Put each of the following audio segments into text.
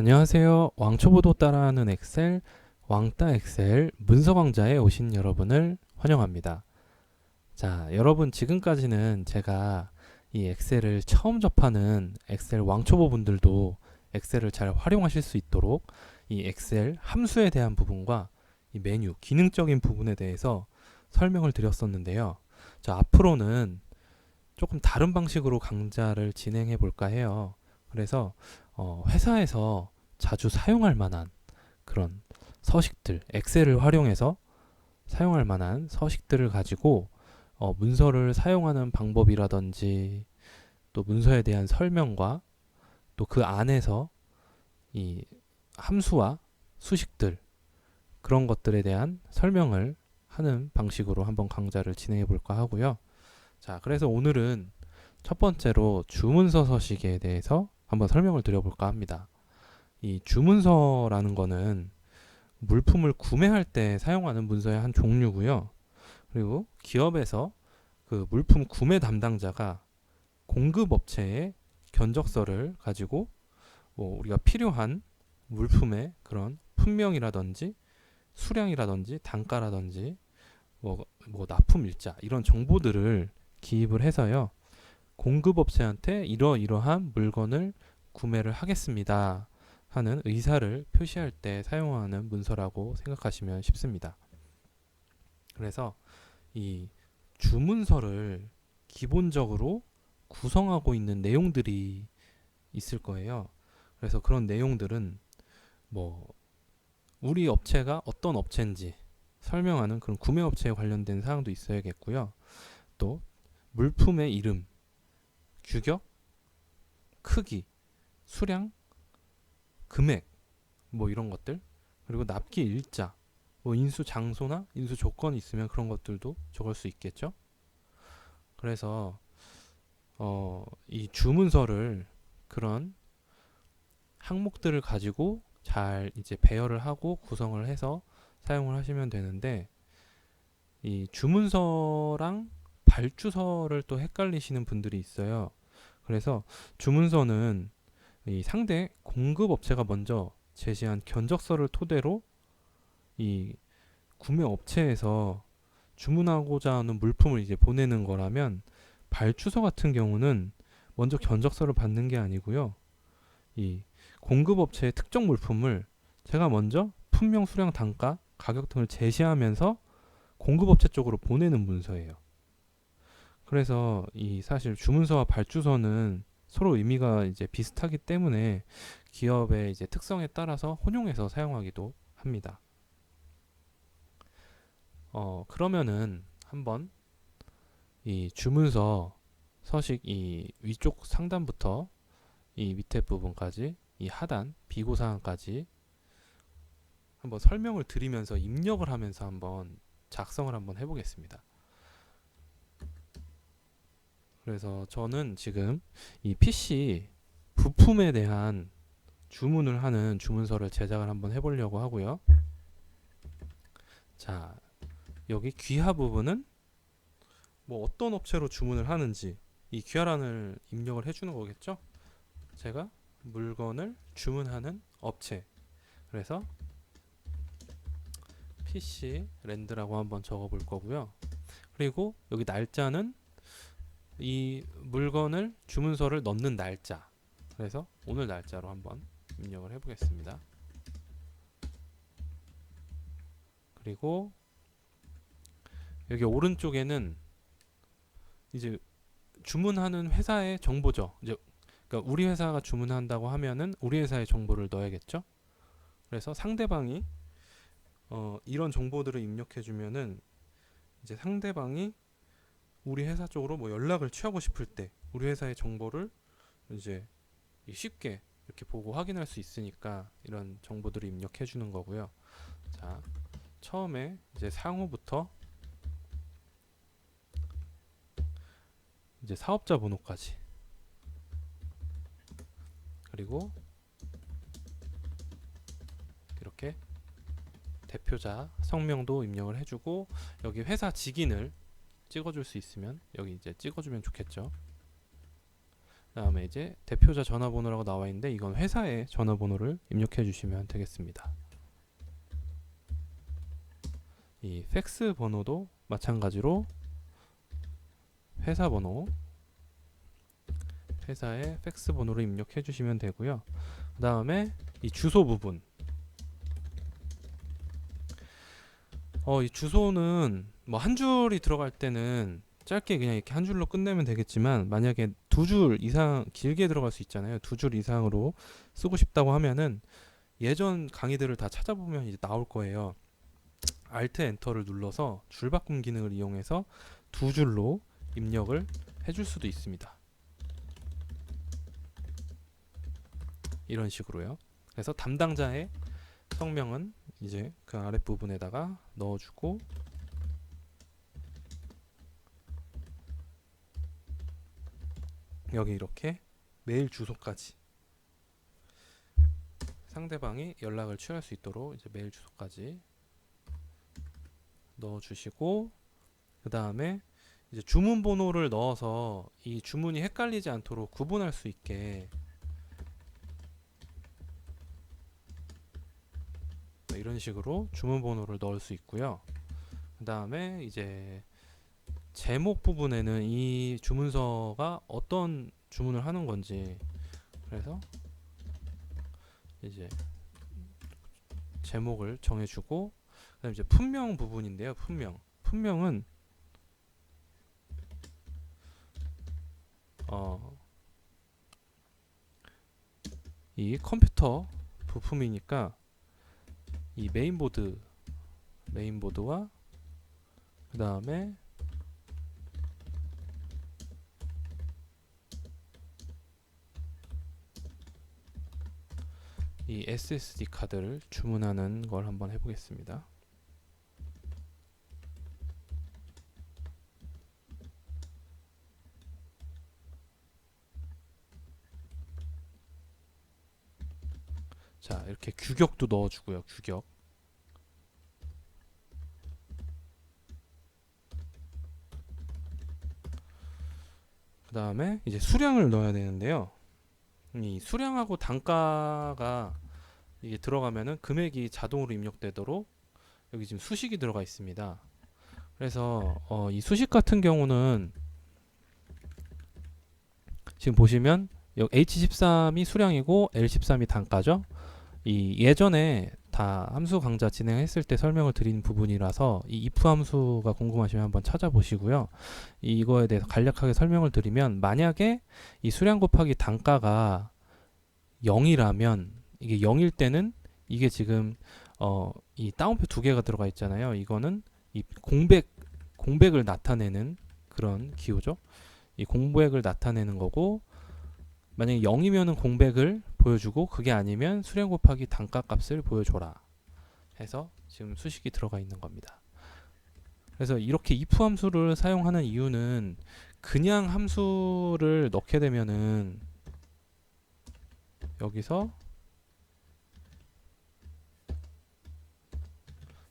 안녕하세요. 왕초보도 따라하는 엑셀, 왕따 엑셀 문서 강좌에 오신 여러분을 환영합니다. 자, 여러분 지금까지는 제가 이 엑셀을 처음 접하는 엑셀 왕초보 분들도 엑셀을 잘 활용하실 수 있도록 이 엑셀 함수에 대한 부분과 이 메뉴, 기능적인 부분에 대해서 설명을 드렸었는데요. 자, 앞으로는 조금 다른 방식으로 강좌를 진행해 볼까 해요. 그래서 어, 회사에서 자주 사용할 만한 그런 서식들, 엑셀을 활용해서 사용할 만한 서식들을 가지고 어, 문서를 사용하는 방법이라든지 또 문서에 대한 설명과 또 그 안에서 이 함수와 수식들 그런 것들에 대한 설명을 하는 방식으로 한번 강좌를 진행해 볼까 하고요. 자, 그래서 오늘은 첫 번째로 주문서 서식에 대해서 한번 설명을 드려볼까 합니다. 이 주문서라는 거는 물품을 구매할 때 사용하는 문서의 한 종류고요. 그리고 기업에서 그 물품 구매 담당자가 공급 업체에 견적서를 가지고 뭐 우리가 필요한 물품의 그런 품명이라든지 수량이라든지 단가라든지 뭐, 뭐 납품 일자 이런 정보들을 기입을 해서요. 공급업체한테 이러이러한 물건을 구매를 하겠습니다 하는 의사를 표시할 때 사용하는 문서라고 생각하시면 쉽습니다. 그래서 이 주문서를 기본적으로 구성하고 있는 내용들이 있을 거예요. 그래서 그런 내용들은 뭐 우리 업체가 어떤 업체인지 설명하는 그런 구매 업체에 관련된 사항도 있어야겠고요. 또 물품의 이름, 규격, 크기, 수량, 금액 뭐 이런 것들 그리고 납기 일자 뭐 인수 장소나 인수 조건이 있으면 그런 것들도 적을 수 있겠죠. 그래서 어, 이 주문서를 그런 항목들을 가지고 잘 이제 배열을 하고 구성을 해서 사용을 하시면 되는데 이 주문서랑 발주서를 또 헷갈리시는 분들이 있어요. 그래서 주문서는 이 상대 공급 업체가 먼저 제시한 견적서를 토대로 이 구매 업체에서 주문하고자 하는 물품을 이제 보내는 거라면 발주서 같은 경우는 먼저 견적서를 받는 게 아니고요. 이 공급 업체의 특정 물품을 제가 먼저 품명, 수량, 단가, 가격 등을 제시하면서 공급업체 쪽으로 보내는 문서예요. 그래서 이 사실 주문서와 발주서는 서로 의미가 이제 비슷하기 때문에 기업의 이제 특성에 따라서 혼용해서 사용하기도 합니다. 어, 그러면은 한번 이 주문서 서식 이 위쪽 상단부터 이 밑에 부분까지 이 하단 비고 사항까지 한번 설명을 드리면서 입력을 하면서 한번 작성을 한번 해보겠습니다. 그래서 저는 지금 이 PC 부품에 대한 주문을 하는 주문서를 제작을 한번 해보려고 하고요. 자, 여기 귀하 부분은 뭐 어떤 업체로 주문을 하는지 이 귀하란을 입력을 해주는 거겠죠? 제가 물건을 주문하는 업체. 그래서 PC 랜드라고 한번 적어 볼 거고요. 그리고 여기 날짜는 이 물건을 주문서를 넣는 날짜. 그래서 오늘 날짜로 한번 입력을 해 보겠습니다. 그리고 여기 오른쪽에는 이제 주문하는 회사의 정보죠. 이제 그러니까 우리 회사가 주문한다고 하면은 우리 회사의 정보를 넣어야겠죠. 그래서 상대방이 어, 이런 정보들을 입력해 주면은 이제 상대방이 우리 회사 쪽으로 뭐 연락을 취하고 싶을 때 우리 회사의 정보를 이제 쉽게 이렇게 보고 확인할 수 있으니까 이런 정보들을 입력해 주는 거고요. 자, 처음에 이제 상호부터 이제 사업자 번호까지 그리고 이렇게 대표자 성명도 입력을 해주고 여기 회사 직인을 찍어줄 수 있으면 여기 이제 찍어주면 좋겠죠. 그다음에 이제 대표자 전화번호라고 나와 있는데 이건 회사의 전화번호를 입력해 주시면 되겠습니다. 이 팩스 번호도 마찬가지로 회사 번호 회사의 팩스 번호를 입력해 주시면 되고요. 그 다음에 이 주소 부분 어, 이 주소는 뭐 한 줄이 들어갈 때는 짧게 그냥 이렇게 한 줄로 끝내면 되겠지만 만약에 두 줄 이상 길게 들어갈 수 있잖아요. 두 줄 이상으로 쓰고 싶다고 하면은 예전 강의들을 다 찾아보면 이제 나올 거예요. Alt 엔터를 눌러서 줄 바꿈 기능을 이용해서 두 줄로 입력을 해줄 수도 있습니다. 이런 식으로요. 그래서 담당자의 성명은 이제 그 아랫부분에다가 넣어주고 여기 이렇게 메일 주소까지 상대방이 연락을 취할 수 있도록 이제 메일 주소까지 넣어주시고 그 다음에 이제 주문 번호를 넣어서 이 주문이 헷갈리지 않도록 구분할 수 있게 이런 식으로 주문 번호를 넣을 수 있고요. 그 다음에 이제 제목 부분에는 이 주문서가 어떤 주문을 하는 건지 그래서 이제 제목을 정해주고 그다음 이제 품명 부분인데요. 품명 품명은 어, 이 컴퓨터 부품이니까 이 메인보드 메인보드와 그 다음에 이 SSD 카드를 주문하는 걸 한번 해보겠습니다. 자, 이렇게 규격도 넣어주고요. 규격. 그 다음에 이제 수량을 넣어야 되는데요. 이 수량하고 단가가 이게 들어가면은 금액이 자동으로 입력되도록 여기 지금 수식이 들어가 있습니다. 그래서 어, 이 수식 같은 경우는 지금 보시면 여기 H13이 수량이고 L13이 단가죠. 이 예전에 다 함수 강좌 진행했을 때 설명을 드린 부분이라서 이 if 함수가 궁금하시면 한번 찾아보시고요. 이거에 대해서 간략하게 설명을 드리면 만약에 이 수량 곱하기 단가가 0이라면 이게 0일 때는 이게 지금 어 이 다운표 두 개가 들어가 있잖아요. 이거는 이 공백 공백을 나타내는 그런 기호죠. 이 공백을 나타내는 거고 만약에 0이면은 공백을 보여주고 그게 아니면 수량 곱하기 단가 값을 보여줘라 해서 지금 수식이 들어가 있는 겁니다. 그래서 이렇게 if 함수를 사용하는 이유는 그냥 함수를 넣게 되면은 여기서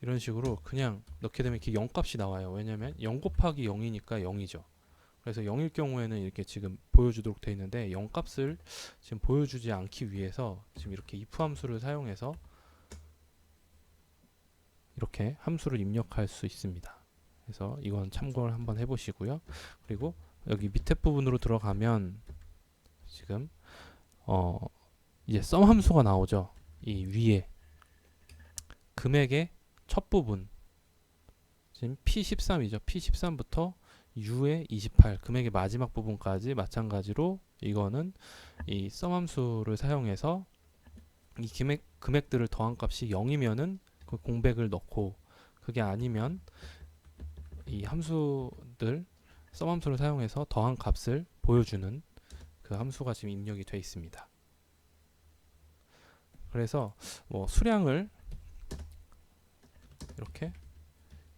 이런 식으로 그냥 넣게 되면 이렇게 0 값이 나와요. 왜냐면 0 곱하기 0이니까 0이죠. 그래서 0일 경우에는 이렇게 지금 보여주도록 되어 있는데 0 값을 지금 보여주지 않기 위해서 지금 이렇게 if 함수를 사용해서 이렇게 함수를 입력할 수 있습니다. 그래서 이건 참고를 한번 해보시고요. 그리고 여기 밑에 부분으로 들어가면 지금 어 이제 썸 함수가 나오죠. 이 위에 금액의 첫 부분 지금 P13이죠. P13부터 U의 28 금액의 마지막 부분까지 마찬가지로 이거는 이 썸 함수를 사용해서 이 금액 금액들을 더한 값이 0이면은 그 공백을 넣고 그게 아니면 이 함수들 썸 함수를 사용해서 더한 값을 보여주는 그 함수가 지금 입력이 되어 있습니다. 그래서 뭐 수량을 이렇게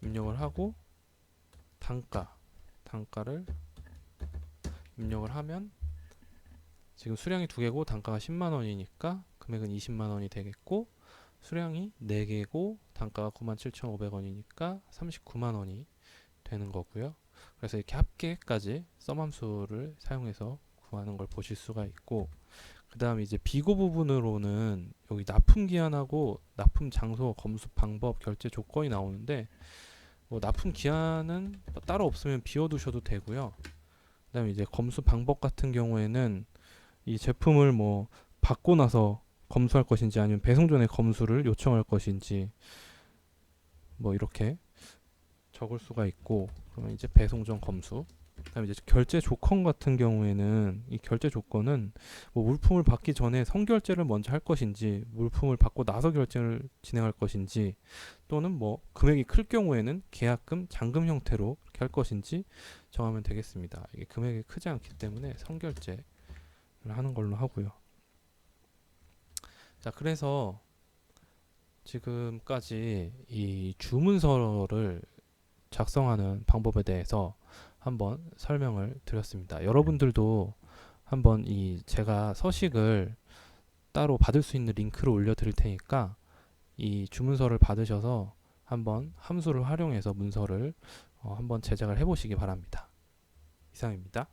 입력을 하고 단가 단가를 입력을 하면 지금 수량이 두 개고 단가가 10만 원이니까 금액은 20만 원이 되겠고 수량이 4개고 단가가 97,500원이니까 39만 원이 되는 거고요. 그래서 이렇게 합계까지 썸함수를 사용해서 구하는 걸 보실 수가 있고 그 다음 이제 비고 부분으로는 여기 납품 기한하고 납품 장소, 검수 방법, 결제 조건이 나오는데 뭐 납품 기한은 뭐 따로 없으면 비워두셔도 되고요. 그다음에 이제 검수 방법 같은 경우에는 이 제품을 뭐 받고 나서 검수할 것인지 아니면 배송 전에 검수를 요청할 것인지 뭐 이렇게 적을 수가 있고 그러면 이제 배송 전 검수 그다음에 이제 결제 조건 같은 경우에는 이 결제 조건은 뭐 물품을 받기 전에 선결제를 먼저 할 것인지 물품을 받고 나서 결제를 진행할 것인지 또는 뭐 금액이 클 경우에는 계약금, 잔금 형태로 이렇게 할 것인지 정하면 되겠습니다. 이게 금액이 크지 않기 때문에 선결제를 하는 걸로 하고요. 자, 그래서 지금까지 이 주문서를 작성하는 방법에 대해서 한번 설명을 드렸습니다. 여러분들도 한번 이 제가 서식을 따로 받을 수 있는 링크를 올려 드릴 테니까 이 주문서를 받으셔서 한번 함수를 활용해서 문서를 어, 한번 제작을 해 보시기 바랍니다. 이상입니다.